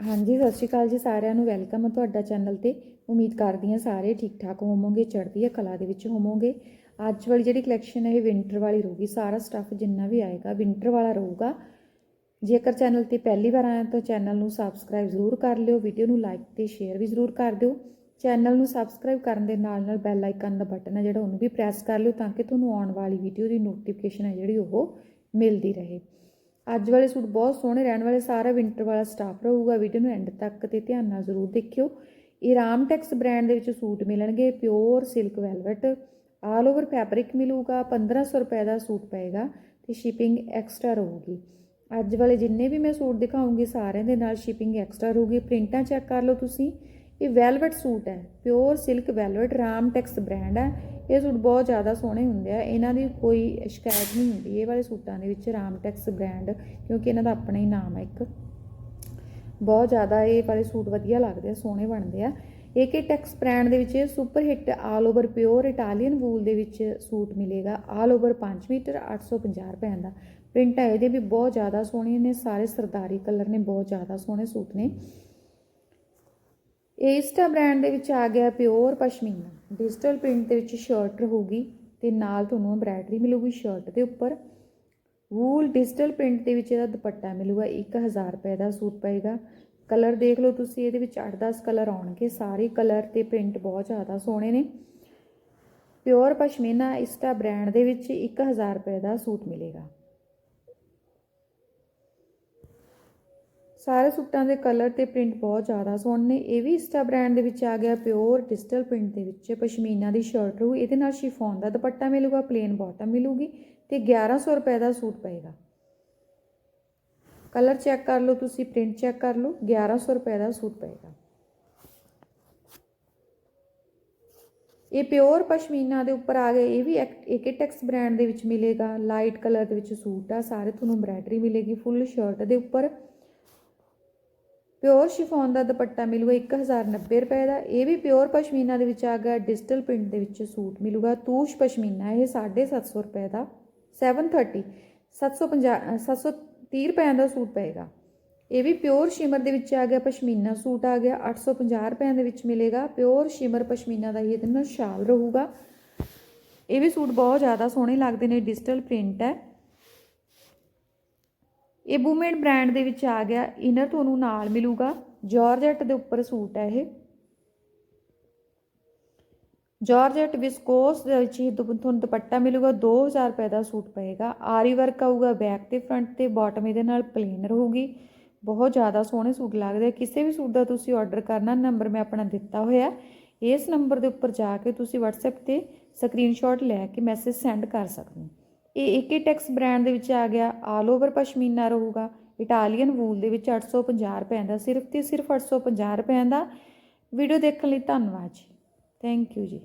ਹਾਂਜੀ, ਸਤਿ ਸ਼੍ਰੀ ਅਕਾਲ ਜੀ ਸਾਰਿਆਂ ਨੂੰ। ਵੈਲਕਮ ਹੈ ਤੁਹਾਡਾ ਚੈਨਲ ਤੇ। ਉਮੀਦ ਕਰਦੀ ਹਾਂ ਸਾਰੇ ਠੀਕ ਠਾਕ ਹੋਵੋਗੇ, ਚੜ੍ਹਦੀ ਹੈ ਕਲਾ ਦੇ ਵਿੱਚ ਹੋਵੋਗੇ। ਅੱਜ ਵਾਲੀ ਜਿਹੜੀ ਕਲੈਕਸ਼ਨ ਹੈ ਇਹ ਵਿੰਟਰ ਵਾਲੀ ਰਹੂਗੀ। ਸਾਰਾ ਸਟੱਫ ਜਿੰਨਾ ਵੀ ਆਏਗਾ ਵਿੰਟਰ ਵਾਲਾ ਰਹੂਗਾ। ਜੇਕਰ ਚੈਨਲ ਤੇ ਪਹਿਲੀ ਵਾਰ ਆਇਆ ਤਾਂ ਚੈਨਲ ਨੂੰ ਸਬਸਕ੍ਰਾਈਬ ਜ਼ਰੂਰ ਕਰ ਲਿਓ। ਵੀਡੀਓ ਨੂੰ ਲਾਈਕ ਤੇ ਸ਼ੇਅਰ ਵੀ ਜ਼ਰੂਰ ਕਰ ਦਿਓ। ਚੈਨਲ ਨੂੰ ਸਬਸਕ੍ਰਾਈਬ ਕਰਨ ਦੇ ਨਾਲ ਨਾਲ ਬੈਲ ਆਈਕਨ ਦਾ ਬਟਨ ਹੈ ਜਿਹੜਾ, ਉਹਨੂੰ ਵੀ ਪ੍ਰੈਸ ਕਰ ਲਿਓ ਤਾਂ ਕਿ ਤੁਹਾਨੂੰ ਆਉਣ ਵਾਲੀ ਵੀਡੀਓ ਦੀ ਨੋਟੀਫਿਕੇਸ਼ਨ ਹੈ ਜਿਹੜੀ ਉਹ ਮਿਲਦੀ ਰਹੇ। ਅੱਜ ਵਾਲੇ ਸੂਟ ਬਹੁਤ ਸੋਹਣੇ ਰਹਿਣ ਵਾਲੇ, ਸਾਰਾ ਵਿੰਟਰ ਵਾਲਾ ਸਟਾਫ ਰਹੂਗਾ ਵੀਡੀਓ ਨੂੰ ਐਂਡ ਤੱਕ ਤੇ ਧਿਆਨ ਨਾਲ ਜ਼ਰੂਰ ਦੇਖਿਓ। ਇਹ ਰਾਮਟੈਕਸ ਬ੍ਰਾਂਡ ਦੇ ਵਿੱਚ ਸੂਟ ਮਿਲਣਗੇ pure silk velvet all over fabric ਮਿਲੂਗਾ 1500 ਰੁਪਏ ਦਾ ਸੂਟ ਪਏਗਾ ਤੇ ਸ਼ਿਪਿੰਗ ਐਕਸਟਰਾ ਰਹੂਗੀ। ਅੱਜ ਵਾਲੇ ਜਿੰਨੇ ਵੀ ਮੈਂ ਸੂਟ ਦਿਖਾਉਂਗੀ, ਸਾਰਿਆਂ ਦੇ ਨਾਲ ਸ਼ਿਪਿੰਗ ਐਕਸਟਰਾ ਰਹੂਗੀ। ਪ੍ਰਿੰਟਾਂ ਚੈੱਕ ਕਰ ਲਓ ਤੁਸੀਂ। ਇਹ ਵੈਲਵਟ ਸੂਟ ਹੈ pure silk velvet Ramtex brand ਹੈ। ਇਹ ਸੂਟ ਬਹੁਤ ਜ਼ਿਆਦਾ ਸੋਹਣੇ ਹੁੰਦੇ ਆ। ਇਹਨਾਂ ਦੀ ਕੋਈ ਸ਼ਿਕਾਇਤ ਨਹੀਂ ਹੁੰਦੀ। ਇਹ ਵਾਲੇ ਸੂਟਾਂ ਦੇ ਵਿੱਚ ਰਾਮਟੈਕਸ ਬ੍ਰਾਂਡ, ਕਿਉਂਕਿ ਇਹਨਾਂ ਦਾ ਆਪਣਾ ਹੀ ਨਾਮ ਹੈ ਇੱਕ। ਬਹੁਤ ਜ਼ਿਆਦਾ ਇਹ ਵਾਲੇ ਸੂਟ ਵਧੀਆ ਲੱਗਦੇ ਆ, ਸੋਹਣੇ ਬਣਦੇ ਆ। ਏਕੇ ਟੈਕਸ ਬ੍ਰਾਂਡ ਦੇ ਵਿੱਚ super hit all over pure Italian wool ਦੇ ਵਿੱਚ ਸੂਟ ਮਿਲੇਗਾ। ਆਲ ਓਵਰ 5 ਮੀਟਰ 850 ਰੁਪਏ ਦਾ। ਪ੍ਰਿੰਟ ਹੈ ਇਹਦੇ ਵੀ ਬਹੁਤ ਜ਼ਿਆਦਾ ਸੋਹਣੇ ਨੇ। ਸਾਰੇ ਸਰਦਾਰੀ ਕਲਰ ਨੇ, ਬਹੁਤ ਜ਼ਿਆਦਾ ਸੋਹਣੇ ਸੂਟ ਨੇ। ਏਸਟਾ ਬ੍ਰਾਂਡ ਦੇ ਵਿੱਚ ਆ ਗਿਆ ਪਿਓਰ ਪਸ਼ਮੀਨਾ। ਡਿਜੀਟਲ ਪ੍ਰਿੰਟ ਦੇ ਵਿੱਚ ਸ਼ਰਟ ਰਹੂਗੀ ਤੇ ਨਾਲ ਤੁਹਾਨੂੰ ਐਮਬ੍ਰਾਇਡਰੀ ਮਿਲੂਗੀ ਸ਼ਰਟ ਦੇ ਉੱਪਰ। ਵੂਲ ਡਿਜੀਟਲ ਪ੍ਰਿੰਟ ਦੇ ਵਿੱਚ ਇਹਦਾ ਦੁਪੱਟਾ ਮਿਲੂਗਾ 1000 ਰੁਪਏ ਦਾ ਸੂਟ ਪਏਗਾ। ਕਲਰ ਦੇਖ ਲਓ ਤੁਸੀਂ, ਇਹਦੇ ਵਿੱਚ 8-10 ਕਲਰ ਆਉਣਗੇ, ਸਾਰੇ ਕਲਰ ਤੇ ਪ੍ਰਿੰਟ ਬਹੁਤ ਜ਼ਿਆਦਾ ਸੋਹਣੇ ਨੇ। ਪਿਓਰ ਪਸ਼ਮੀਨਾ ਇਸਟਾ ਬ੍ਰਾਂਡ ਦੇ ਵਿੱਚ 1000 ਰੁਪਏ ਦਾ ਸੂਟ ਮਿਲੇਗਾ। ਸਾਰੇ ਸੂਟਾਂ ਦੇ ਕਲਰ ਤੇ ਪ੍ਰਿੰਟ ਬਹੁਤ ਜ਼ਿਆਦਾ ਸੋਹਣੇ ਨੇ ਇਹ ਵੀ ਇਸਟਾ ਬ੍ਰਾਂਡ ਦੇ ਵਿੱਚ ਆ ਗਿਆ ਪਿਓਰ ਡਿਜੀਟਲ ਪ੍ਰਿੰਟ ਦੇ ਵਿੱਚ, ਪਸ਼ਮੀਨਾ ਦੀ ਸ਼ਰਟ ਰਹੂ, ਇਹਦੇ ਨਾਲ ਸ਼ਿਫੋਨ ਦਾ ਦੁਪੱਟਾ ਮਿਲੂਗਾ ਪਲੇਨ ਬਾਟਮ ਮਿਲੂਗੀ ਤੇ 1100 ਰੁਪਏ ਦਾ ਸੂਟ ਪਏਗਾ। ਕਲਰ ਚੈੱਕ ਕਰ ਲਓ ਤੁਸੀਂ ਪ੍ਰਿੰਟ ਚੈੱਕ ਕਰ ਲਓ 1100 ਰੁਪਏ ਦਾ ਸੂਟ ਪਏਗਾ। ਇਹ ਪਿਓਰ ਪਸ਼ਮੀਨਾ ਦੇ ਉੱਪਰ ਆ ਗਏ, ਇਹ ਵੀ ਏਕੇਟੈਕਸ ਬ੍ਰਾਂਡ ਦੇ ਵਿੱਚ ਮਿਲੇਗਾ ਲਾਈਟ ਕਲਰ ਦੇ ਵਿੱਚ ਸੂਟ ਆ, ਸਾਰੇ ਤੁਹਾਨੂੰ ਐਮਬ੍ਰਾਇਡਰੀ ਮਿਲੇਗੀ ਫੁੱਲ ਸ਼ਰਟ ਦੇ ਉੱਪਰ। ਪਿਓਰ ਸ਼ਿਫੋਨ ਦਾ ਦੁਪੱਟਾ ਮਿਲੂਗਾ 1090 ਰੁਪਏ ਦਾ। ਇਹ ਵੀ ਪਿਓਰ ਪਸ਼ਮੀਨਾ ਦੇ ਵਿੱਚ ਆ ਗਿਆ। ਡਿਜੀਟਲ ਪ੍ਰਿੰਟ ਦੇ ਵਿੱਚ ਸੂਟ ਮਿਲੂਗਾ। ਤੂਸ਼ ਪਸ਼ਮੀਨਾ, ਇਹ 750 ਰੁਪਏ ਦਾ। 730 750 730 ਰੁਪਏ ਦਾ ਸੂਟ ਪਏਗਾ। ਇਹ ਵੀ ਪਿਓਰ ਸ਼ਿਮਰ ਦੇ ਵਿੱਚ ਆ ਗਿਆ। ਪਸ਼ਮੀਨਾ ਸੂਟ ਆ ਗਿਆ। 850 ਰੁਪਏ ਦੇ ਵਿੱਚ ਮਿਲੇਗਾ। ਪਿਓਰ ਸ਼ਿਮਰ ਪਸ਼ਮੀਨਾ ਦਾ ਹੀ ਇਹਦੇ ਨਾਲ ਸ਼ਾਲ ਰਹੂਗਾ। ਇਹ ਵੀ ਸੂਟ ਬਹੁਤ ਜ਼ਿਆਦਾ ਸੋਹਣੇ ਲੱਗਦੇ ਨੇ। ਡਿਜੀਟਲ ਪ੍ਰਿੰਟ ਹੈ। ਇਹ ਬੂਮੇਡ ਬ੍ਰਾਂਡ ਦੇ ਵਿੱਚ ਆ ਗਿਆ। ਇਨਰ ਤੁਹਾਨੂੰ ਨਾਲ ਮਿਲੂਗਾ। ਜਾਰਜਟ ਦੇ ਉੱਪਰ ਸੂਟ ਹੈ ਇਹ। ਜਾਰਜਟ ਵਿਸਕੋਸ ਦੇ ਵਿੱਚ ਹੀ ਤੁਹਾਨੂੰ ਦੁਪੱਟਾ ਮਿਲੂਗਾ। 2000 ਰੁਪਏ ਦਾ ਸੂਟ ਪਏਗਾ। ਆਰੀ ਵਰਕ ਆਊਗਾ ਬੈਕ ਤੇ ਫਰੰਟ ਤੇ ਬਾਟਮ ਇਹਦੇ ਨਾਲ ਪਲੇਨ ਰਹੂਗੀ ਬਹੁਤ ਜ਼ਿਆਦਾ ਸੋਹਣੇ ਸੂਟ ਲੱਗਦੇ ਕਿਸੇ ਵੀ ਸੂਟ ਦਾ ਤੁਸੀਂ ਆਰਡਰ ਕਰਨਾ ਨੰਬਰ ਮੈਂ ਆਪਣਾ ਦਿੱਤਾ ਹੋਇਆ। ਇਸ ਨੰਬਰ ਦੇ ਉੱਪਰ ਜਾ ਕੇ ਤੁਸੀਂ WhatsApp ਤੇ ਸਕਰੀਨਸ਼ਾਟ ਲੈ ਕੇ ਮੈਸੇਜ ਸੈਂਡ ਕਰ ਸਕਦੇ ਹੋ। ਇਹ ਏਕੇਟੈਕਸ ਬ੍ਰਾਂਡ ਦੇ ਵਿੱਚ ਆ ਗਿਆ ਆਲ ਓਵਰ ਪਸ਼ਮੀਨਾ ਰਹੂਗਾ। ਇਟਾਲੀਅਨ ਵੂਲ ਦੇ ਵਿੱਚ 850 ਰੁਪਏ ਦਾ, ਸਿਰਫ ਤੇ ਸਿਰਫ 850 ਰੁਪਏ ਦਾ। ਵੀਡੀਓ ਦੇਖਣ ਲਈ ਧੰਨਵਾਦ ਜੀ। ਥੈਂਕ ਯੂ ਜੀ।